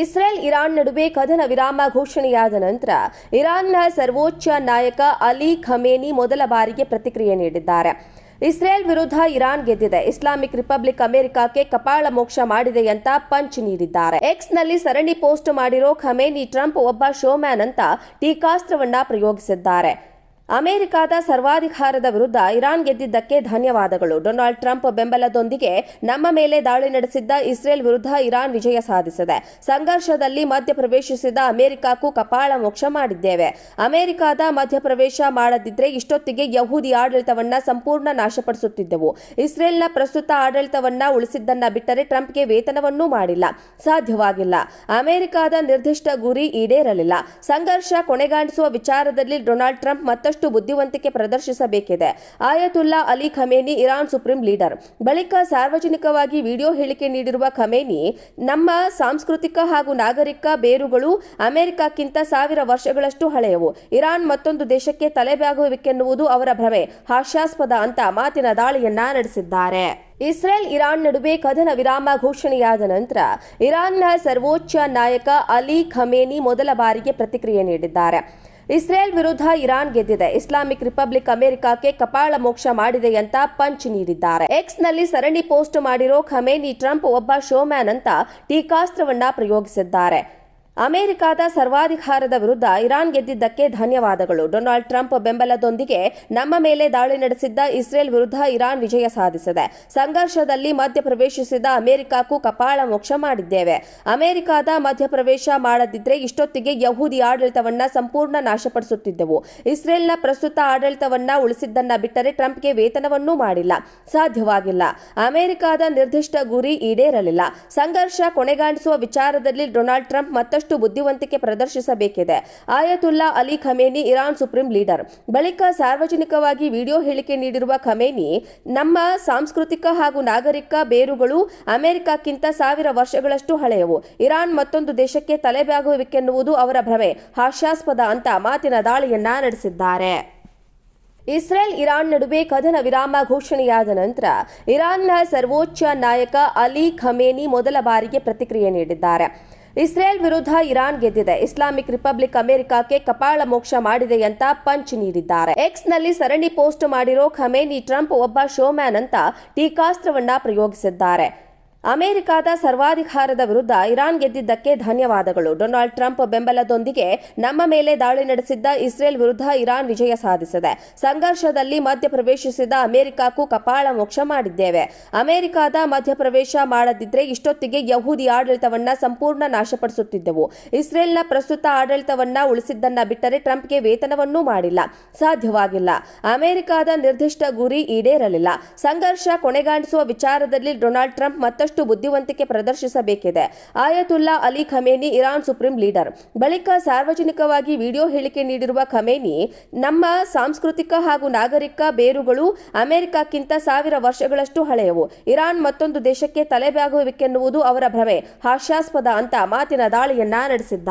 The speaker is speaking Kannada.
ಇಸ್ರೇಲ್ ಇರಾನ್ ನಡುವೆ ಕದನ ವಿರಾಮ ಘೋಷಣೆಯಾದ ನಂತರ ಇರಾನ್ನ ಸರ್ವೋಚ್ಚ ನಾಯಕ ಅಲಿ ಖಮೇನಿ ಮೊದಲ ಬಾರಿಗೆ ಪ್ರತಿಕ್ರಿಯೆ ನೀಡಿದ್ದಾರೆ. ಇಸ್ರೇಲ್ ವಿರುದ್ಧ ಇರಾನ್ ಗೆದ್ದಿದೆ. ಇಸ್ಲಾಮಿಕ್ ರಿಪಬ್ಲಿಕ್ ಅಮೆರಿಕಕ್ಕೆ ಕಪಾಳ ಮೋಕ್ಷ ಮಾಡಿದೆ ಅಂತ ಪಂಚ್ ನೀಡಿದ್ದಾರೆ. ಎಕ್ಸ್ನಲ್ಲಿ ಸರಣಿ ಪೋಸ್ಟ್ ಮಾಡಿರೋ ಖಮೇನಿ ಟ್ರಂಪ್ ಒಬ್ಬ ಶೋಮ್ಯಾನ್ ಅಂತ ಟೀಕಾಸ್ತ್ರವನ್ನ ಪ್ರಯೋಗಿಸಿದ್ದಾರೆ. ಅಮೆರಿಕದ ಸರ್ವಾಧಿಕಾರದ ವಿರುದ್ಧ ಇರಾನ್ ಗೆದ್ದಿದ್ದಕ್ಕೆ ಧನ್ಯವಾದಗಳು. ಡೊನಾಲ್ಡ್ ಟ್ರಂಪ್ ಬೆಂಬಲದೊಂದಿಗೆ ನಮ್ಮ ಮೇಲೆ ದಾಳಿ ನಡೆಸಿದ್ದ ಇಸ್ರೇಲ್ ವಿರುದ್ಧ ಇರಾನ್ ವಿಜಯ ಸಾಧಿಸಿದೆ. ಸಂಘರ್ಷದಲ್ಲಿ ಮಧ್ಯಪ್ರವೇಶಿಸಿದ ಅಮೆರಿಕಕ್ಕೂ ಕಪಾಳ ಮೋಕ್ಷ ಮಾಡಿದ್ದೇವೆ. ಅಮೆರಿಕದ ಮಧ್ಯಪ್ರವೇಶ ಮಾಡದಿದ್ರೆ ಇಷ್ಟೊತ್ತಿಗೆ ಯಹೂದಿ ಆಡಳಿತವನ್ನ ಸಂಪೂರ್ಣ ನಾಶಪಡಿಸುತ್ತಿದ್ದೆವು. ಇಸ್ರೇಲ್ನ ಪ್ರಸ್ತುತ ಆಡಳಿತವನ್ನ ಉಳಿಸಿದ್ದನ್ನ ಬಿಟ್ಟರೆ ಟ್ರಂಪ್ಗೆ ವೇತನವನ್ನೂ ಮಾಡಿಲ್ಲ. ಸಾಧ್ಯವಾಗಿಲ್ಲ. ಅಮೆರಿಕದ ನಿರ್ದಿಷ್ಟ ಗುರಿ ಈಡೇರಲಿಲ್ಲ. ಸಂಘರ್ಷ ಕೊನೆಗಾಣಿಸುವ ವಿಚಾರದಲ್ಲಿ ಡೊನಾಲ್ಡ್ ಟ್ರಂಪ್ ಮತ್ತಷ್ಟು ಬುದ್ಧಿವಂತಿಕೆ ಪ್ರದರ್ಶಿಸಬೇಕಿದೆ. Ayatollah Ali Khamenei, Iran supreme leader. ಬಳಿಕ ಸಾರ್ವಜನಿಕವಾಗಿ ವಿಡಿಯೋ ಹೇಳಿಕೆ ನೀಡಿರುವ ಖಮೇನಿ, ನಮ್ಮ ಸಾಂಸ್ಕೃತಿಕ ಹಾಗೂ ನಾಗರಿಕ ಬೇರುಗಳು ಅಮೆರಿಕಕ್ಕಿಂತ ಸಾವಿರ ವರ್ಷಗಳಷ್ಟು ಹಳೆಯವು. ಇರಾನ್ ಮತ್ತೊಂದು ದೇಶಕ್ಕೆ ತಲೆಬಾಗುವಿಕೆನ್ನುವುದು ಅವರ ಭ್ರಮೆ. ಹಾಸ್ಯಾಸ್ಪದ ಅಂತ ಮಾತಿನ ದಾಳಿಯನ್ನ ನಡೆಸಿದ್ದಾರೆ. ಇಸ್ರೇಲ್ ಇರಾನ್ ನಡುವೆ ಕದನ ವಿರಾಮ ಘೋಷಣೆಯಾದ ನಂತರ ಇರಾನ್ನ ಸರ್ವೋಚ್ಚ ನಾಯಕ ಅಲಿ ಖಮೇನಿ ಮೊದಲ ಬಾರಿಗೆ ಪ್ರತಿಕ್ರಿಯೆ ನೀಡಿದ್ದಾರೆ. ಇಸ್ರೇಲ್ ವಿರುದ್ಧ ಇರಾನ್ ಗೆದ್ದಿದೆ. ಇಸ್ಲಾಮಿಕ್ ರಿಪಬ್ಲಿಕ್ ಅಮೆರಿಕಕ್ಕೆ ಕಪಾಳ ಮೋಕ್ಷ ಮಾಡಿದೆ ಅಂತ ಪಂಚ್ ನೀಡಿದ್ದಾರೆ. ಎಕ್ಸ್ನಲ್ಲಿ ಸರಣಿ ಪೋಸ್ಟ್ ಮಾಡಿರೋ ಖಮೇನಿ ಟ್ರಂಪ್ ಒಬ್ಬ ಶೋಮ್ಯಾನ್ ಅಂತ ಟೀಕಾಸ್ತ್ರವನ್ನ ಪ್ರಯೋಗಿಸಿದ್ದಾರೆ. ಅಮೆರಿಕದ ಸರ್ವಾಧಿಕಾರದ ವಿರುದ್ಧ ಇರಾನ್ ಗೆದ್ದಿದ್ದಕ್ಕೆ ಧನ್ಯವಾದಗಳು. ಡೊನಾಲ್ಡ್ ಟ್ರಂಪ್ ಬೆಂಬಲದೊಂದಿಗೆ ನಮ್ಮ ಮೇಲೆ ದಾಳಿ ನಡೆಸಿದ್ದ ಇಸ್ರೇಲ್ ವಿರುದ್ಧ ಇರಾನ್ ವಿಜಯ ಸಾಧಿಸಿದೆ. ಸಂಘರ್ಷದಲ್ಲಿ ಮಧ್ಯಪ್ರವೇಶಿಸಿದ ಅಮೆರಿಕಕ್ಕೂ ಕಪಾಳ ಮೋಕ್ಷ ಮಾಡಿದ್ದೇವೆ. ಅಮೆರಿಕದ ಮಧ್ಯಪ್ರವೇಶ ಮಾಡದಿದ್ರೆ ಇಷ್ಟೊತ್ತಿಗೆ ಯಹೂದಿ ಆಡಳಿತವನ್ನ ಸಂಪೂರ್ಣ ನಾಶಪಡಿಸುತ್ತಿದ್ದೆವು. ಇಸ್ರೇಲ್ನ ಪ್ರಸ್ತುತ ಆಡಳಿತವನ್ನ ಉಳಿಸಿದ್ದನ್ನ ಬಿಟ್ಟರೆ ಟ್ರಂಪ್ಗೆ ವೇತನವನ್ನೂ ಮಾಡಿಲ್ಲ. ಸಾಧ್ಯವಾಗಿಲ್ಲ. ಅಮೆರಿಕದ ನಿರ್ದಿಷ್ಟ ಗುರಿ ಈಡೇರಲಿಲ್ಲ. ಸಂಘರ್ಷ ಕೊನೆಗಾಣಿಸುವ ವಿಚಾರದಲ್ಲಿ ಡೊನಾಲ್ಡ್ ಟ್ರಂಪ್ ಮತ್ತಷ್ಟು ಬುದ್ಧಿವಂತಿಕೆ ಪ್ರದರ್ಶಿಸಬೇಕಿದೆ. Ayatollah Ali Khamenei, Iran supreme leader. ಬಳಿಕ ಸಾರ್ವಜನಿಕವಾಗಿ ವಿಡಿಯೋ ಹೇಳಿಕೆ ನೀಡಿರುವ ಖಮೇನಿ, ನಮ್ಮ ಸಾಂಸ್ಕೃತಿಕ ಹಾಗೂ ನಾಗರಿಕ ಬೇರುಗಳು ಅಮೆರಿಕಕ್ಕಿಂತ ಸಾವಿರ ವರ್ಷಗಳಷ್ಟು ಹಳೆಯವು. ಇರಾನ್ ಮತ್ತೊಂದು ದೇಶಕ್ಕೆ ತಲೆಬಾಗುವಿಕೆನ್ನುವುದು ಅವರ ಭ್ರಮೆ. ಹಾಸ್ಯಾಸ್ಪದ ಅಂತ ಮಾತಿನ ದಾಳಿಯನ್ನ ನಡೆಸಿದ್ದಾರೆ. ಇಸ್ರೇಲ್ ಇರಾನ್ ನಡುವೆ ಕದನ ವಿರಾಮ ಘೋಷಣೆಯಾದ ನಂತರ ಇರಾನ್ನ ಸರ್ವೋಚ್ಚ ನಾಯಕ ಅಲಿ ಖಮೇನಿ ಮೊದಲ ಬಾರಿಗೆ ಪ್ರತಿಕ್ರಿಯೆ ನೀಡಿದ್ದಾರೆ. ಇಸ್ರೇಲ್ ವಿರುದ್ಧ ಇರಾನ್ ಗೆದ್ದಿದೆ. ಇಸ್ಲಾಮಿಕ್ ರಿಪಬ್ಲಿಕ್ ಅಮೆರಿಕಕ್ಕೆ ಕಪಾಳ ಮೋಕ್ಷ ಮಾಡಿದೆ ಅಂತ ಪಂಚ್ ನೀಡಿದ್ದಾರೆ. ಎಕ್ಸ್ನಲ್ಲಿ ಸರಣಿ ಪೋಸ್ಟ್ ಮಾಡಿರೋ ಖಮೇನಿ ಟ್ರಂಪ್ ಒಬ್ಬ ಶೋಮ್ಯಾನ್ ಅಂತ ಟೀಕಾಸ್ತ್ರವನ್ನ ಪ್ರಯೋಗಿಸಿದ್ದಾರೆ. ಅಮೆರಿಕದ ಸರ್ವಾಧಿಕಾರದ ವಿರುದ್ಧ ಇರಾನ್ ಗೆದ್ದಿದ್ದಕ್ಕೆ ಧನ್ಯವಾದಗಳು. ಡೊನಾಲ್ಡ್ ಟ್ರಂಪ್ ಬೆಂಬಲದೊಂದಿಗೆ ನಮ್ಮ ಮೇಲೆ ದಾಳಿ ನಡೆಸಿದ್ದ ಇಸ್ರೇಲ್ ವಿರುದ್ಧ ಇರಾನ್ ವಿಜಯ ಸಾಧಿಸಿದೆ. ಸಂಘರ್ಷದಲ್ಲಿ ಮಧ್ಯಪ್ರವೇಶಿಸಿದ ಅಮೆರಿಕಕ್ಕೂ ಕಪಾಳ ಮೋಕ್ಷ ಮಾಡಿದ್ದೇವೆ. ಅಮೆರಿಕದ ಮಧ್ಯಪ್ರವೇಶ ಮಾಡದಿದ್ದರೆ ಇಷ್ಟೊತ್ತಿಗೆ ಯಹೂದಿ ಆಡಳಿತವನ್ನ ಸಂಪೂರ್ಣ ನಾಶಪಡಿಸುತ್ತಿದ್ದೆವು. ಇಸ್ರೇಲ್ನ ಪ್ರಸ್ತುತ ಆಡಳಿತವನ್ನ ಉಳಿಸಿದ್ದನ್ನ ಬಿಟ್ಟರೆ ಟ್ರಂಪ್ಗೆ ವೇತನವನ್ನೂ ಮಾಡಿಲ್ಲ. ಸಾಧ್ಯವಾಗಿಲ್ಲ. ಅಮೆರಿಕದ ನಿರ್ದಿಷ್ಟ ಗುರಿ ಈಡೇರಲಿಲ್ಲ. ಸಂಘರ್ಷ ಕೊನೆಗಾಣಿಸುವ ವಿಚಾರದಲ್ಲಿ ಡೊನಾಲ್ಡ್ ಟ್ರಂಪ್ ಮತ್ತಷ್ಟು ಬುದ್ಧಿವಂತಿಕೆ ಪ್ರದರ್ಶಿಸಬೇಕಿದೆ. Ayatollah Ali Khamenei, Iran supreme leader. ಬಳಿಕ ಸಾರ್ವಜನಿಕವಾಗಿ ವಿಡಿಯೋ ಹೇಳಿಕೆ ನೀಡಿರುವ ಖಮೇನಿ, ನಮ್ಮ ಸಾಂಸ್ಕೃತಿಕ ಹಾಗೂ ನಾಗರಿಕ ಬೇರುಗಳು ಅಮೆರಿಕಕ್ಕಿಂತ ಸಾವಿರ ವರ್ಷಗಳಷ್ಟು ಹಳೆಯವು. ಇರಾನ್ ಮತ್ತೊಂದು ದೇಶಕ್ಕೆ ತಲೆಬಾಗುವಿಕೆನ್ನುವುದು ಅವರ ಭ್ರಮೆ. ಹಾಸ್ಯಾಸ್ಪದ ಅಂತ ಮಾತಿನ ದಾಳಿಯನ್ನ ನಡೆಸಿದ್ದಾರೆ